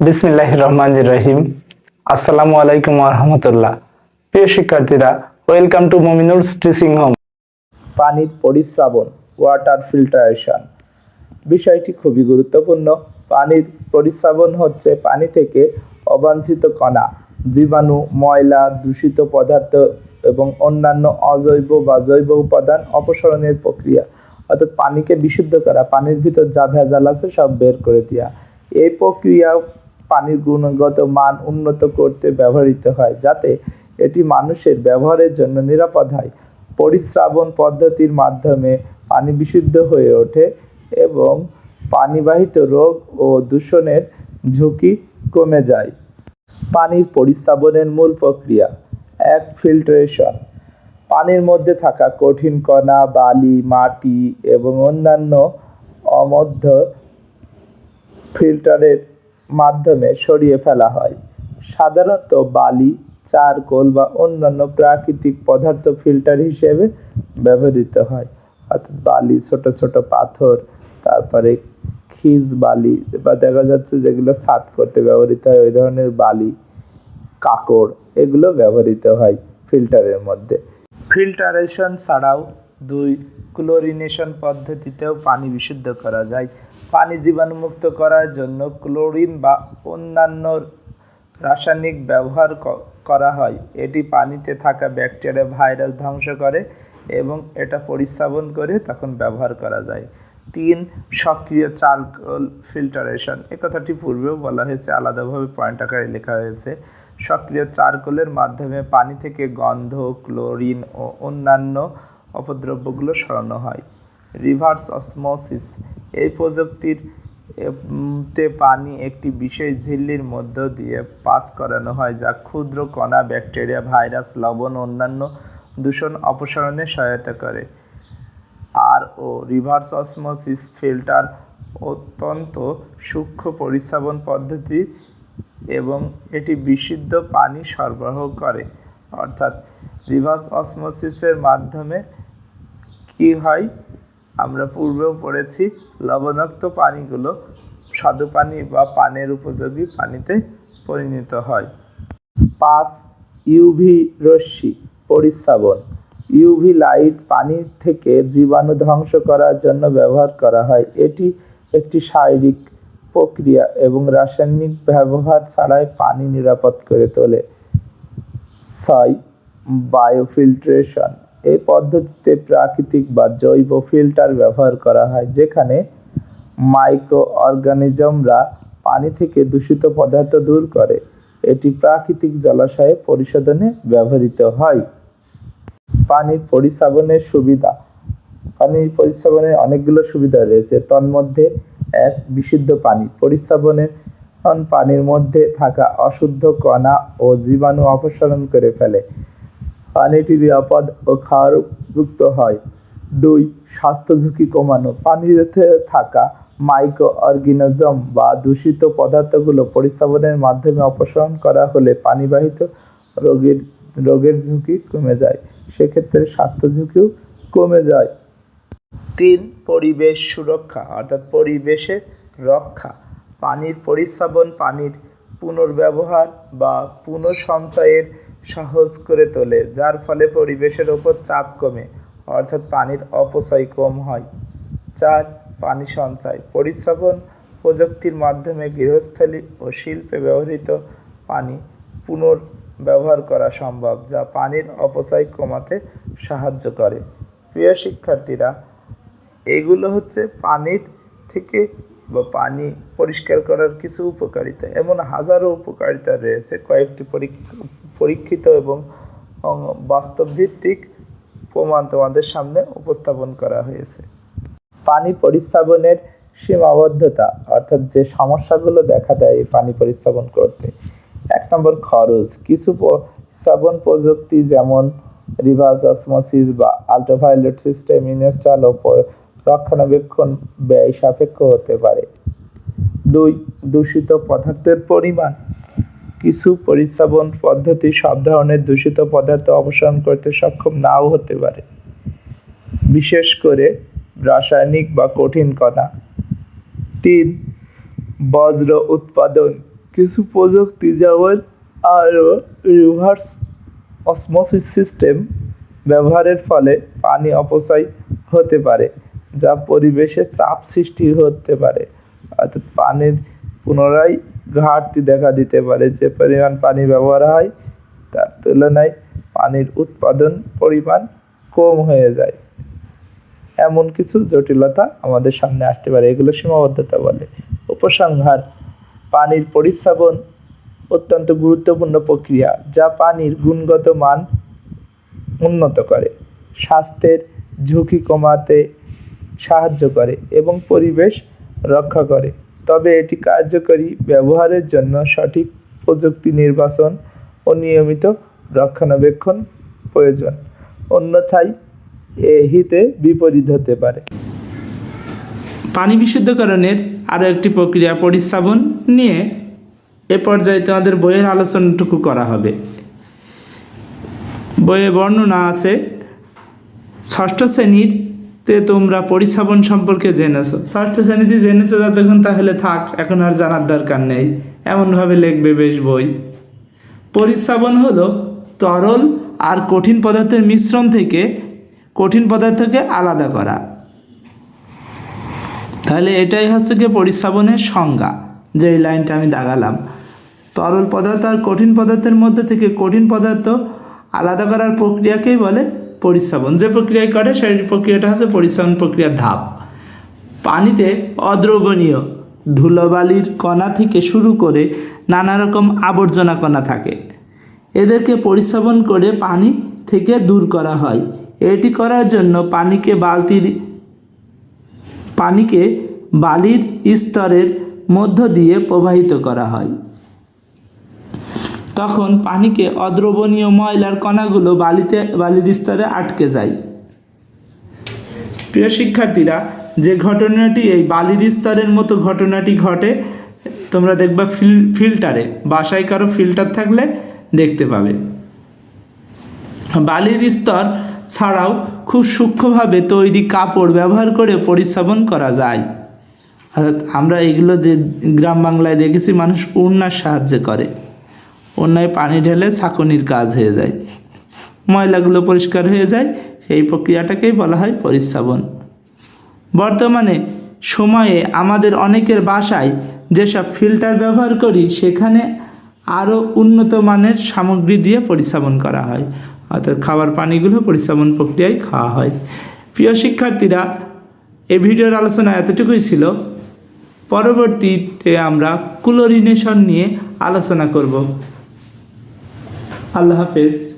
বিসমিল্লাহ রহমান রহিম আসসালামু আলাইকুম রহমতুল্লাহ। প্রিয় শিক্ষার্থীরা, welcome to Mominul teaching home. পানির পরিশ্রাবণ, ওয়াটার ফিল্টারেশন। বিষয়টি খুবই গুরুত্বপূর্ণ। পানির পরিশ্রাবণ হচ্ছে পানি থেকে অবাঞ্ছিত কণা, জীবাণু, ময়লা, দূষিত পদার্থ এবং অন্যান্য অজৈব বা জৈব উপাদান অপসারণের প্রক্রিয়া। অর্থাৎ পানিকে বিশুদ্ধ করা, পানির ভিতর যা ভেজাল আছে সব বের করে দেওয়া এই প্রক্রিয়া পানির গুণগত মান উন্নত করতে ব্যবহৃত হয়, যাতে এটি মানুষের ব্যবহারের জন্য নিরাপদ হয়। পরিশ্রাবণ পদ্ধতির মাধ্যমে পানি বিশুদ্ধ হয়ে ওঠে এবং পানিবাহিত রোগ ও দূষণের ঝুঁকি কমে যায়। পানির পরিস্রাবনের মূল প্রক্রিয়া, এক ফিল্ট্রেশন। পানির মধ্যে থাকা কঠিন কণা, বালি, মাটি এবং অন্যান্য অমধ্য ফিল্টারের মাধ্যমে সরিয়ে ফেলা হয়। সাধারণত বালি, চারকোল বা অন্যান্য প্রাকৃতিক পদার্থ ফিল্টার হিসেবে ব্যবহৃত হয়। অর্থাৎ বালি, ছোট ছোট পাথর, তারপরে খিজ বালি বা দেখা যাচ্ছে যেগুলো সাত করতে ব্যবহৃত হয়, ওই ধরনের বালি, কাকড়, এগুলো ব্যবহৃত হয় ফিল্টারের মধ্যে। ফিল্টারেশন ছাড়াও দুই ক্লোরিনেশন পদ্ধতিতেও পানি বিশুদ্ধ করা যায়। পানি জীবাণুমুক্ত করার জন্য ক্লোরিন বা অন্যান্য রাসায়নিক ব্যবহার করা হয়। এটি পানিতে থাকা ব্যাকটেরিয়া, ভাইরাস ধ্বংস করে এবং এটা পরিস্রাবন করে তখন ব্যবহার করা যায়। তিন, সক্রিয় চারকোল ফিল্টারেশন। এ কথাটি পূর্বেও বলা হয়েছে, আলাদাভাবে পয়েন্ট আকারে লেখা হয়েছে। সক্রিয় চারকোলের মাধ্যমে পানি থেকে গন্ধ, ক্লোরিন ও অন্যান্য অপদ্রব্যগুলো সরানো হয়। রিভার্স অসমোসিস এই প্রযুক্তির তে পানি একটি বিশেষ ঝিল্লির মধ্য দিয়ে পাস করানো হয়, যা ক্ষুদ্র কণা, ব্যাকটেরিয়া, ভাইরাস, লবণ, অন্যান্য দূষণ অপসারণে সহায়তা করে। আর ও রিভার্স অসমোসিস ফিল্টার অত্যন্ত সূক্ষ্ম পরিস্রাবন পদ্ধতি এবং এটি বিশুদ্ধ পানি সরবরাহ করে। অর্থাৎ রিভার্স অসমোসিসের মাধ্যমে কি হয়? আমরা পূর্বেও পড়েছি, লবণাক্ত পানিগুলো স্বাদু পানি বা পানের উপযোগী পানিতে পরিণত হয়। পাঁচ ইউভি রশ্মি পরিস্রাবন ইউভি লাইট পানি থেকে জীবাণু ধ্বংস করার জন্য ব্যবহার করা হয়। এটি একটি শারীরিক প্রক্রিয়া এবং রাসায়নিক ব্যবহার ছাড়াই পানি নিরাপদ করে তোলে। ছয়, বায়োফিল্ট্রেশন। এই পদ্ধতিতে প্রাকৃতিক বা জৈব ফিল্টার ব্যবহার করা হয়, যেখানে মাইক্রো অর্গানিজমরা পানি থেকে দূষিত পদার্থ দূর করে। এটি প্রাকৃতিক জলাশয়ে পরিশোধনে ব্যবহৃত হয়। পানির পরিশ্রাবনের সুবিধা। পানির পরিশ্রাবনের অনেকগুলো সুবিধা রয়েছে। তন্মধ্যে এক, বিশুদ্ধ পানি। পরিশ্রাবনের কারণ পানির মধ্যে থাকা অশুদ্ধ কণা ও জীবাণু অপসারণ করে ফেলে। পানিটি নিরাপদ ও খাওয়ার যুক্ত হয়। দুই, স্বাস্থ্য ঝুঁকি কমানো। পানিতে থাকা মাইক্রো অর্গানিজম বা দূষিত পদার্থগুলো পরিশ্রাবনের মাধ্যমে অপসারণ করা হলে পানিবাহিত রোগের রোগের ঝুঁকি কমে যায়। সেক্ষেত্রে স্বাস্থ্য ঝুঁকিও কমে যায়। তিন, পরিবেশ সুরক্ষা, অর্থাৎ পরিবেশের রক্ষা। পানির পরিশ্রাবণ, পানির পুনর্ব্যবহার বা পুনঃসঞ্চয়ের সহজ করে তোলে, যার ফলে পরিবেশের ওপর চাপ কমে, অর্থাৎ পানির অপচয় কম হয়। চার, পানি সঞ্চয়। পরিশ্রাবণ প্রযুক্তির মাধ্যমে গৃহস্থলী ও শিল্পে ব্যবহৃত পানি পুনর্ব্যবহার করা সম্ভব, যা পানির অপচয় কমাতে সাহায্য করে। প্রিয় শিক্ষার্থীরা, এগুলো হচ্ছে পানির থেকে বা পানি পরিষ্কার করার কিছু উপকারিতা। এমন হাজারো উপকারিতা রয়েছে, কয়েকটি পরীক- পরীক্ষিত এবং বাস্তবভিত্তিক প্রমাণ তোমাদের সামনে উপস্থাপন করা হয়েছে। পানি পরিস্রাবনের সীমাবদ্ধতা, অর্থাৎ যে সমস্যাগুলো দেখা দেয় এই পানি পরিস্রাবন করতে। এক নম্বর, খরচ। কিছু পরিস্রাবন প্রযুক্তি যেমন রিভার্স অসমোসিস বা আল্ট্রাভায়োলেট সিস্টেম, ইনস্টল ও রক্ষণাবেক্ষণ ব্যয় সাপেক্ষ হতে পারে। দুই, দূষিত পদার্থের পরিমাণ। কিছু পরিস্রাবন পদ্ধতি সব ধরনের দূষিত পদার্থ অপসারণ করতে সক্ষম নাও হতে পারে। বিশেষ করে রাসায়নিক বা কঠিন কণা। তিন, বজ্র উৎপাদন। কিছু প্রযুক্তি যেমন আরও রিভার্স অসমোসিস সিস্টেম ব্যবহারের ফলে পানি অপচয় হতে পারে, যা পরিবেশে চাপ সৃষ্টি হতে পারে। অর্থাৎ পানির পুনরায় ঘাটতি দেখা দিতে পারে, যে পরিমাণ পানি ব্যবহার হয়, তার তুলনায় পানির উৎপাদন পরিমাণ কম হয়ে যায়। এমন কিছু জটিলতা আমাদের সামনে আসতে পারে, এগুলো সীমাবদ্ধতা বলে। উপসংহার, পানির পরিস্রাবন অত্যন্ত গুরুত্বপূর্ণ প্রক্রিয়া, যা পানির গুণগত মান উন্নত করে, স্বাস্থ্যের ঝুঁকি কমাতে সাহায্য করে এবং পরিবেশ রক্ষা করে। তবে এটি কার্যকরী ব্যবহারের জন্য সঠিক প্রযুক্তি নির্বাচন ও নিয়মিত রক্ষণাবেক্ষণ প্রয়োজন। অন্যথায় এ হিতে বিপরীত হতে পারে। পানি বিশুদ্ধকরণের আরও একটি প্রক্রিয়া পরিস্রাবন নিয়ে এ পর্যায়ে তোমাদের বইয়ের আলোচনাটুকু করা হবে। বইয়ে বর্ণনা আছে, ষষ্ঠ শ্রেণীতে তোমরা পরিস্রাবন সম্পর্কে জেনেছো। ষষ্ঠ শ্রেণীতে জেনেছো যতক্ষণ, তাহলে থাক, এখন আর জানার দরকার নেই। এমনভাবে লিখবে বেশ বই। পরিস্রাবন হলো তরল আর কঠিন পদার্থের মিশ্রণ থেকে কঠিন পদার্থকে আলাদা করা। তাহলে এটাই হচ্ছে গিয়ে পরিস্রাবনের সংজ্ঞা, যে লাইনটা আমি দাগালাম। তরল পদার্থ আর কঠিন পদার্থের মধ্যে থেকে কঠিন পদার্থ আলাদা করার প্রক্রিয়াকেই বলে পরিস্রাবন যে প্রক্রিয়ায় করে সেই প্রক্রিয়াটা হচ্ছে পরিস্রাবন প্রক্রিয়ার ধাপ। পানিতে অদ্রবণীয় ধুলোবালির কণা থেকে শুরু করে নানা রকম আবর্জনা কণা থাকে। এদেরকে পরিস্রাবন করে পানি থেকে দূর করা হয়। এটি করার জন্য পানিকে বালতির, পানিকে বালির স্তরের মধ্য দিয়ে প্রবাহিত করা হয়। তখন পানিকে অদ্রবণীয় ময়লার কণাগুলো বালিতে, বালির স্তরে আটকে যায়। প্রিয় শিক্ষার্থীরা, যে ঘটনাটি, এই বালির স্তরের মতো ঘটনাটি ঘটে, তোমরা দেখবা ফিল, ফিল্টারে, বাসায় কারও ফিল্টার থাকলে দেখতে পাবে। বালির স্তর ছাড়াও খুব সূক্ষ্মভাবে তৈরি কাপড় ব্যবহার করে পরিস্রাবন করা যায়। আমরা এগুলো গ্রাম বাংলায় দেখেছি, মানুষ উন্নার সাহায্যে করে। অন্যায় পানি ঢেলে ছাকনির কাজ হয়ে যায়। ময়লাগুলো পরিষ্কার হয়ে যায়, সেই প্রক্রিয়াটাকেই বলা হয় পরিস্রাবন বর্তমানে সময়ে আমাদের অনেকের বাসায় যেসব ফিল্টার ব্যবহার করি, সেখানে আরও উন্নত মানের সামগ্রী দিয়ে পরিস্রাবন করা হয়। অর্থাৎ খাবার পানিগুলো পরিস্রাবন প্রক্রিয়ায় খাওয়া হয়। প্রিয় শিক্ষার্থীরা এই ভিডিওর আলোচনা এতটুকুই ছিল। পরবর্তীতে আমরা ক্লোরিনেশন নিয়ে আলোচনা করব। আল্লাহ হাফেজ।